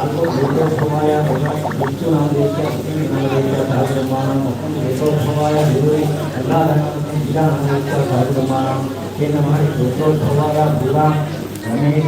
ಅಲ್ಪ ಭೂತ ಸಮಯ ಮೃತ್ಯು ನಮ್ಮ ದೇಶ भारतब्रह्माणं यशोभवाय धियोहि कल्लाधनं गिरानमेश्वर भारतब्रह्माणं हे नमः यशोभवाय धिरा रमेश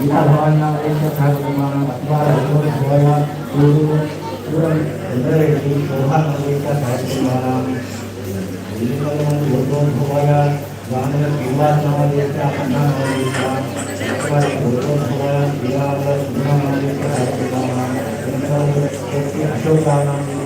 गीता भवान नाम एक भारतब्रह्माणं अथवा यशोभवाय गुरु पूरम इंद्ररेड्डी शोभा नामेश्वर भारतब्रह्माणं यशोभवाय गानर विवाद नामेश्वर अन्ना नामेश्वर अथवा यशोभवाय गिरा सुधा नामेश्वर भारतब्रह्माणं अशोकानां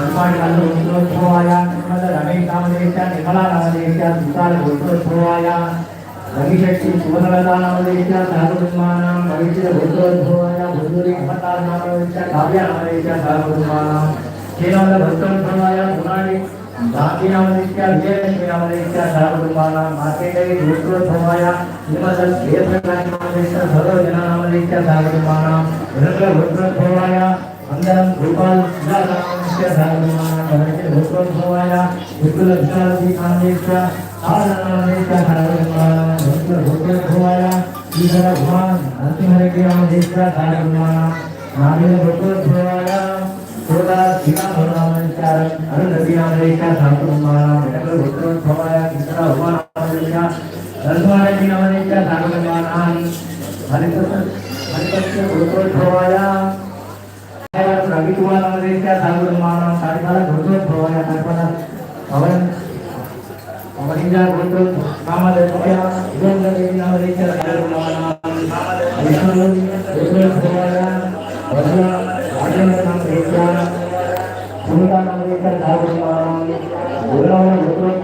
సన్మానాలు గురుత్వోయ నిర్మల రమేష్ నామదేశ నిర్మలా నామదేశ సుతాల గురుత్వోయ రవిశక్తి సువర్ణలతా నామదేశ సహకుటుంబానాం భవిష్య గురుత్వోయ బుద్ధురి అమర్నాథ నామదేశ కావ్య నామదేశ సహకుటుంబానాం కేవల గురుత్వోయ గుణాడి గాంధీ నామదేశ విజయలక్ష్మి నామదేశ సహకుటుంబానాం మార్కేండరి గురుత్వోయ నిర్మల క్షేత్ర నామదేశ సర్వజన నామదేశ సహకుటుంబానాం వినగ్ర గురుత్వోయ అందరం గోపాల్ సుధారామస్య ధర్మాయ భూత్రోద్భవాయ मी तुम्हाला म्हणजे त्या सांगून मला सारखाला घडतोच भवाना सारखाला भवन भवनिंजा घडतो नामाला भवाना गंगदेवी नामाला त्या सांगून मला विष्णू विष्णू भवाना भजना भाजन नाम घेतला सुंदर नाम घेतला सांगून मला बोलावला घडतो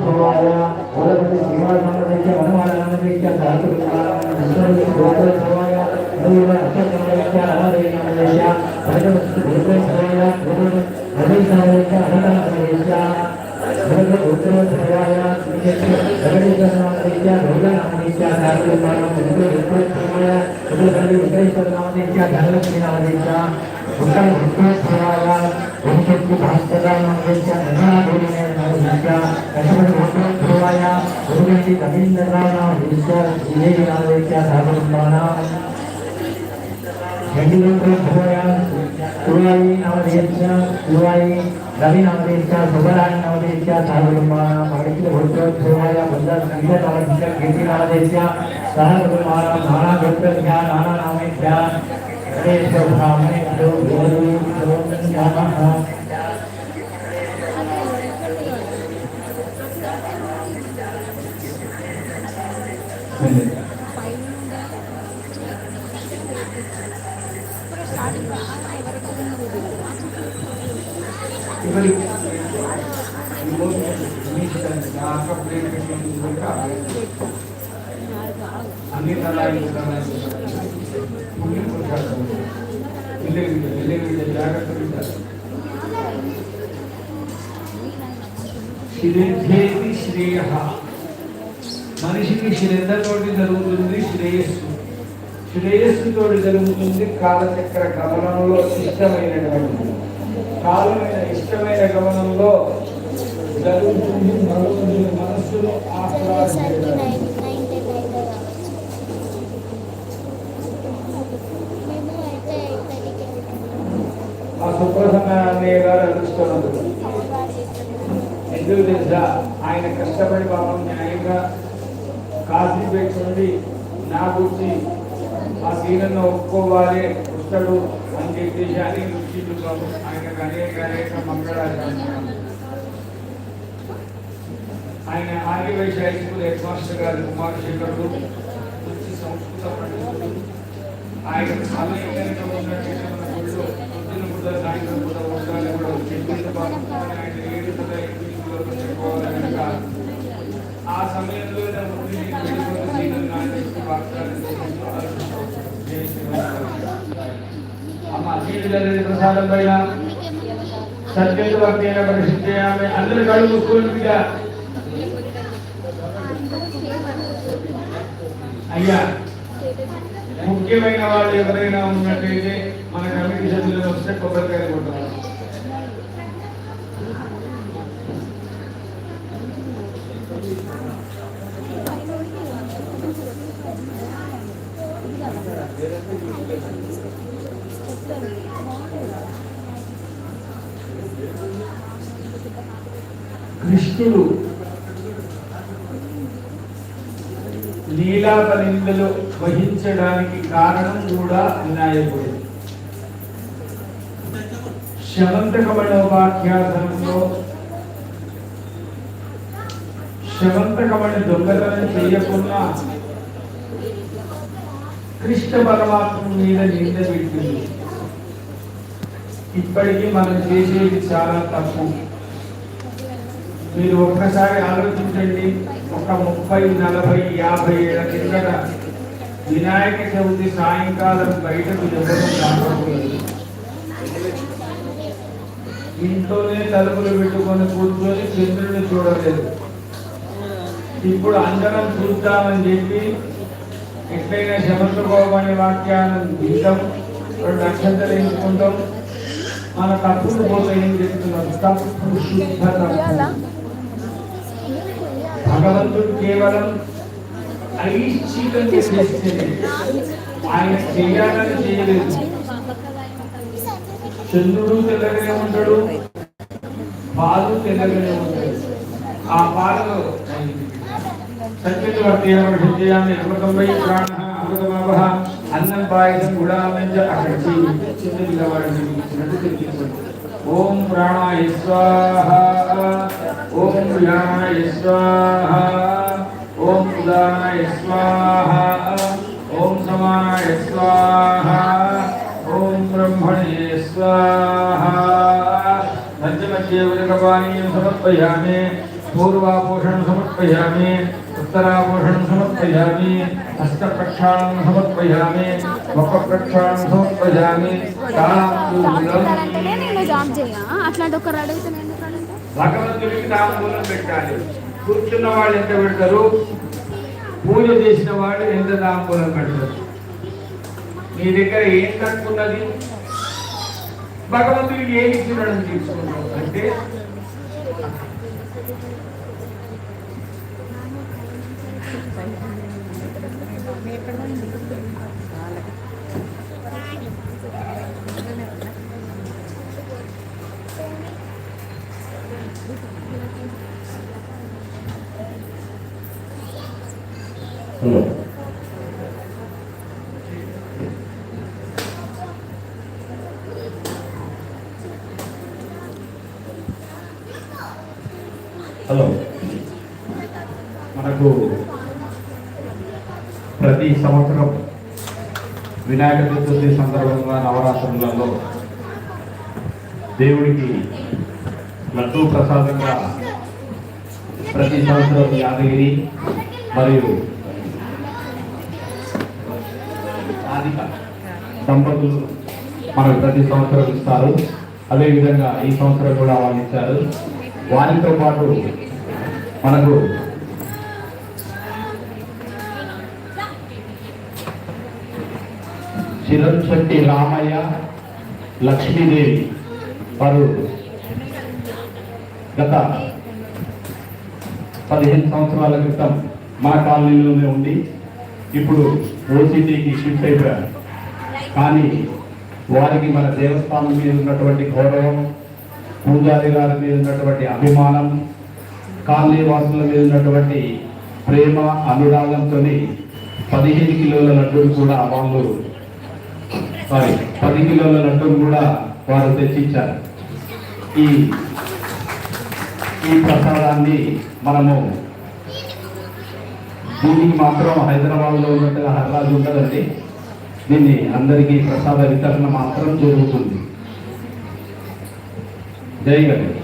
ನವೀನಾಮದೇಶ ಸುಬರಾಯ ನವದೇಶ ಸಾರ್ವಭೌಮಾನ ಮಗಡಿಕೆ ಭೂತೋದ್ಭವಾಯ ಬಂದ ಸಂಗೀತ ನವದೇಶ ಕೀರ್ತಿ ನವದೇಶ ಸಹಭೌಮಾನ ನಾನಾ ಗೋತ್ರಭ್ಯ ನಾನಾ ನಾಮೇಭ್ಯ ಗಣೇಶ ಬ್ರಾಹ್ಮಣೇಭ್ಯೋ ಭೋಜನೇಭ್ಯೋ ನಮಃ శ్రద్ధేతి శ్రేయ. మనిషికి శ్రద్ధతోటి జరుగుతుంది శ్రేయస్సు. శ్రేయస్సుతో జరుగుతుంది కాలచక్ర గమనంలో ఇష్టమైనటువంటి. కాలమైన ఇష్టమైన గమనంలో జరుగుతుంది మనస్సును ఆహ్లాదించడం గారు అదృష్టవంతుడు ఎందుకు తెలుసా? ఆయన కష్టపడి పాపం న్యాయంగా కాశీపేట నుండి నా గురించి ఆ సీనನ್ನು ఒప్పుకోవాలి వస్తాడు అని చెప్పేసి అని రుచిద్దాం ఆయన అనేక అనేక మంగళాచరణ ఆయన Aryavaishya high school head master గారు కుమారశేఖరుడు మంచి సంస్కృత పండితుడు. ఆయన సమయం కనుక ఆ సమయంలో నా ముందు నేను వెళ్ళిపోతే సీనియర్ నా చెప్పి వాగ్దానం చేసి అమ్మ సీటు జరిగిన ప్రసాదం పైన సత్యంతో భక్తైన పరిశుద్ధయామి అందరు కళ్ళు మూసుకొని బిడ్డ అయ్యా ముఖ్యమైన వాళ్ళు ఎవరైనా ఉన్నట్టయితే మన కమిటీ సభ్యులు వస్తే కొబ్బరికాయ కొట్టాలి కృష్ణుడు లీలాపనిందలు వహించడానికి కారణం కూడా వినాయకుడు శమంతకమణోపాఖ్యాసనంలో శవంతకమణి దొంగతనం చేయకుండా కృష్ణ పరమాత్మ మీద నింద పెట్టింది. ఇప్పటికీ మనం చేసేది చాలా తప్పు. మీరు ఒక్కసారి ఆలోచించండి ఒక ముప్పై నలభై యాభై ఏళ్ళ కిందట వినాయక చవితి సాయంకాలం బయటకు ఎవరు రాకూడదు ఇంట్లోనే తలుపులు పెట్టుకొని కూర్చొని చంద్రుడిని చూడలేదు. ఇప్పుడు అందరం చూద్దామని చెప్పి ఎట్లయినా శమంతకోపం వాక్యాన్ని వింటాం రెండు అక్షంతలు ఎంచుకుంటాం. మన తప్పులు పోతాయని చెప్తున్నాం? తప్పు. భగవంతుడు కేవలం ఆయన చేయాలని చేయలేదు చంద్రుడు తెల్లగానే ఉంటాడు పాలు తెల్లగానే ఉంటాడు ఆ పాలలో సత్యవర్తీయామి అమృతంపై ప్రాణ అమృతమావహ అన్నం పాయసం గుడాలంచ అక్కడ చిన్న పిల్లవాడిని ఇచ్చినట్టు తెలియజేయండి ఓం ప్రాణాయ స్వాహ ఓం ప్రియాయ స్వాహ ఓం ఉదానాయ స్వాహ ఓం సమానాయ స్వాహ ఓం బ్రహ్మణే స్వాహ మధ్య మధ్య ఉదకపానీయం సమర్పయామి పూర్వాపోషణం సమర్పయామి ఉత్తరాపోషణం సమర్పయామి హస్తప్రక్షాళనం సమర్పయామి ముఖ ప్రక్షాళనం సమర్పయామి అంటేనే నేను జాబ్ చేయ అట్లాంటి ఒకరు అడిగితే నేను ఎందుకు అడుగుతా? భగవంతుడికి తాంబూలం పెట్టాలి కూర్చున్న వాళ్ళు ఎంత పెడతారు? పూజ చేసిన వాళ్ళు ఎంత తాంబూలం పెడతారు? మీ దగ్గర ఏం తక్కువ ఉన్నది? భగవంతుడికి ఏమి ఇచ్చినాడని తీసుకుంటాం అంటే? హలో. హలో మనకు ప్రతి సంవత్సరం వినాయక చతుర్థి సందర్భంగా నవరాత్రులలో దేవుడికి లడ్డూ ప్రసాదంగా ప్రతి సంవత్సరం యాదగిరి మరియు రాధిక దంపతులు మనకు ప్రతి సంవత్సరం ఇస్తారు. అదేవిధంగా ఈ సంవత్సరం కూడా వాళ్ళు ఇచ్చారు. వారితో పాటు మనకు చిరంశెట్టి రామయ్య లక్ష్మీదేవి వారు గత పదిహేను సంవత్సరాల క్రితం మన కాలనీలోనే ఉండి ఇప్పుడు ఓసిటీకి షిఫ్ట్ అయిపోయారు. కానీ వారికి మన దేవస్థానం మీద ఉన్నటువంటి గౌరవం పూజారి గారి మీద ఉన్నటువంటి అభిమానం కాలనీ వాసుల మీద ఉన్నటువంటి ప్రేమ అనురాగంతో పదిహేను కిలోల లడ్డూలు కూడా వాళ్ళు సారీ పది కిలోల లడ్డూలు కూడా వారు తెచ్చిచ్చారు. ఈ ఈ ప్రసాదాన్ని మనము దీనికి మాత్రం హైదరాబాద్లో ఉన్నట్టుగా హర్రాజు ఉండదండి దీన్ని అందరికీ ప్రసాద వితరణ మాత్రం జరుగుతుంది. జై గణేష్.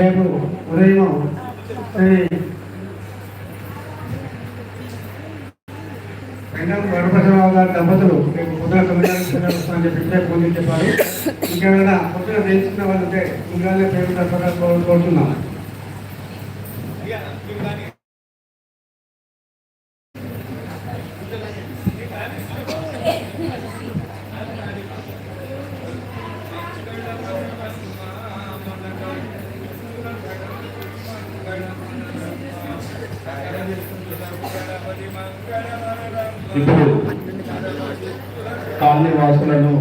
రేపు ఉదయం శ్రీ వెంకట గారి దంపతులు రేపు పొద్దున తొమ్మిది గంటలకు చెప్పి ఇప్పుడే చెప్పారు. ఇంకేమైనా కొత్తగా నేర్చుకున్న వాళ్ళంటే ఉంటే పేరు తప్పగా కోరుతున్నాం. ఇప్పుడు కాలనీ వాసులను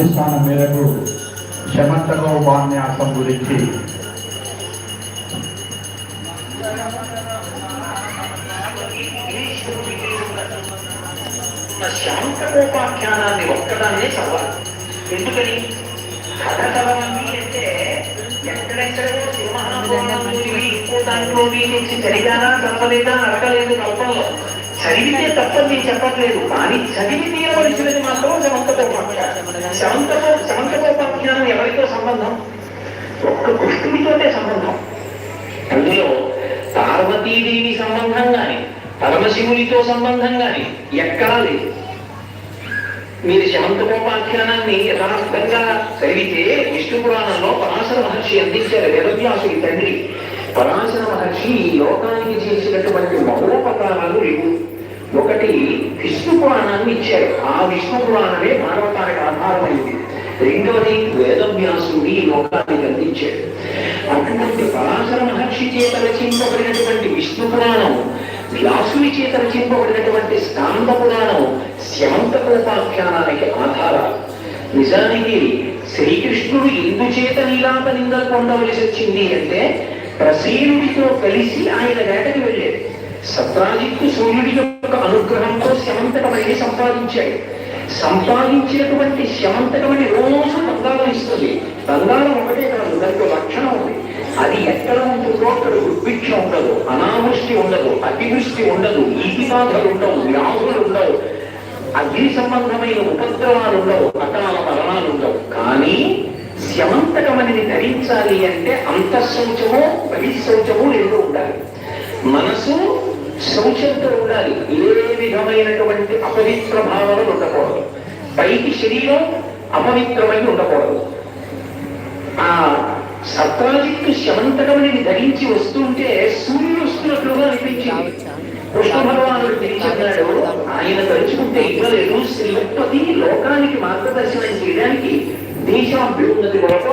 ఆదేశాల మేరకు శమంతకో ఉపన్యాసం గురించి. శాంతకోపాఖ్యానాన్ని ఒక్కదాన్నే చదవాలి. ఎందుకని? కథ చదవండి అంటే ఎక్కడెక్కడో సింహానుభవాలు ఇంకో దాంట్లో నుంచి చదివానా చదవలేదా అడగలేదు కల్పంలో చదివితే తప్పని నేను చెప్పట్లేదు కానీ చదివి తీయవలసినది మాత్రం శమంతకోపాఖ్యానం శమంతకో కోపాఖ్యానం ఎవరితో సంబంధం ఒక్క కృష్ణుడితోటే సంబంధం అందులో పార్వతీదేవి సంబంధం గాని పరమశివునితో సంబంధం గాని ఎక్కడా లేదు. మీరు శమంతకోపాఖ్యానాన్ని యథార్థంగా చదివితే విష్ణు పురాణంలో పరాశర మహర్షి అందించారు వేదవ్యాసుడి తండ్రి. పరాశర మహర్షి ఈ లోకానికి చేసినటువంటి మహోపకారాలు లేవు. ఒకటి విష్ణు పురాణాన్ని ఇచ్చారు. ఆ విష్ణు పురాణమే మానవతానికి ఆధారమైంది. రెండవది వేదవ్యాసుడి లోకానికి అందించాడు. అటువంటి పరాశర మహర్షి చేత రచింపబడినటువంటి విష్ణు పురాణం వ్యాసుని చేత రచింపబడినటువంటి స్కాంద పురాణం శమంతకోపాఖ్యానానికి ఆధారాలు. నిజానికి శ్రీకృష్ణుడు ఎందుచేత నీలాప నిందలు పొందవలసి వచ్చింది అంటే ప్రసీనుడితో కలిసి ఆయన వేటకి వెళ్ళాడు. సత్రాజిత్తు సూర్యుడి యొక్క అనుగ్రహంతో శమంతకమణిని సంపాదించాడు. సంపాదించినటువంటి శమంతకమణి రోజు బంగారం ఇస్తుంది. బంగారం ఒకటే కాదు దానికి లక్షణం ఉంది. అది ఎక్కడ ఉంటుందో అక్కడ దుర్భిక్ష ఉండదు అనావృష్టి ఉండదు అతివృష్టి ఉండదు ఈతి బాధలు ఉండవు వ్యాధులు ఉండవు అగ్ని సంబంధమైన ఉపద్రవాలు ఉండవు అకాల మరణాలు ఉండవు. కానీ శమంతకమణిని ధరించాలి అంటే అంతఃశౌచము బహిశౌచము రెండు ఉండాలి. మనసు శౌచంతో ఉండాలి. ఏ విధమైనటువంటి అపవిత్ర భావనలు ఉండకూడదు. పైకి శరీరం అపవిత్రమై ఉండకూడదు. ఆ సత్రాజిత్తు శమంతకమణిని ధరించి వస్తుంటే సూర్యుడు వస్తున్నట్లుగా అనిపించింది. కృష్ణ భగవానుడు తెలియన్నాడు ఆయన తలుచుకుంటే ఇవ్వలేదు. శ్రీపతి లోకానికి మార్గదర్శనం చేయడానికి దేశాభ్యున్నతి కొరకు